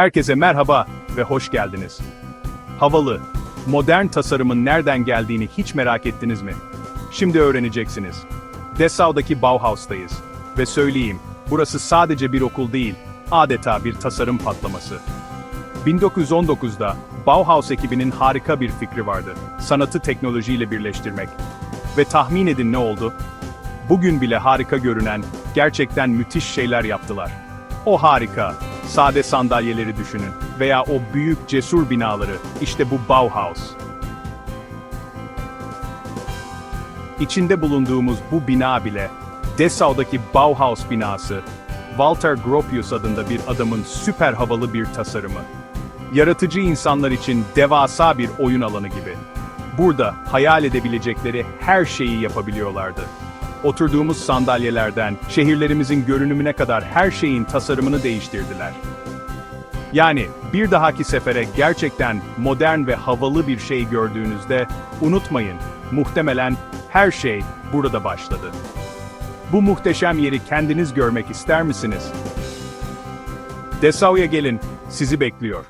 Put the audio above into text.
Herkese merhaba ve hoş geldiniz. Havalı, modern tasarımın nereden geldiğini hiç merak ettiniz mi? Şimdi öğreneceksiniz. Dessau'daki Bauhaus'tayız. Ve söyleyeyim, burası sadece bir okul değil, adeta bir tasarım patlaması. 1919'da Bauhaus ekibinin harika bir fikri vardı. Sanatı teknolojiyle birleştirmek. Ve tahmin edin ne oldu? Bugün bile harika görünen, gerçekten müthiş şeyler yaptılar. O harika, sade sandalyeleri düşünün veya o büyük cesur binaları, işte bu Bauhaus. İçinde bulunduğumuz bu bina bile, Dessau'daki Bauhaus binası, Walter Gropius adında bir adamın süper havalı bir tasarımı. Yaratıcı insanlar için devasa bir oyun alanı gibi. Burada hayal edebilecekleri her şeyi yapabiliyorlardı. Oturduğumuz sandalyelerden şehirlerimizin görünümüne kadar her şeyin tasarımını değiştirdiler. Yani bir dahaki sefere gerçekten modern ve havalı bir şey gördüğünüzde unutmayın, muhtemelen her şey burada başladı. Bu muhteşem yeri kendiniz görmek ister misiniz? Dessau'ya gelin, sizi bekliyor.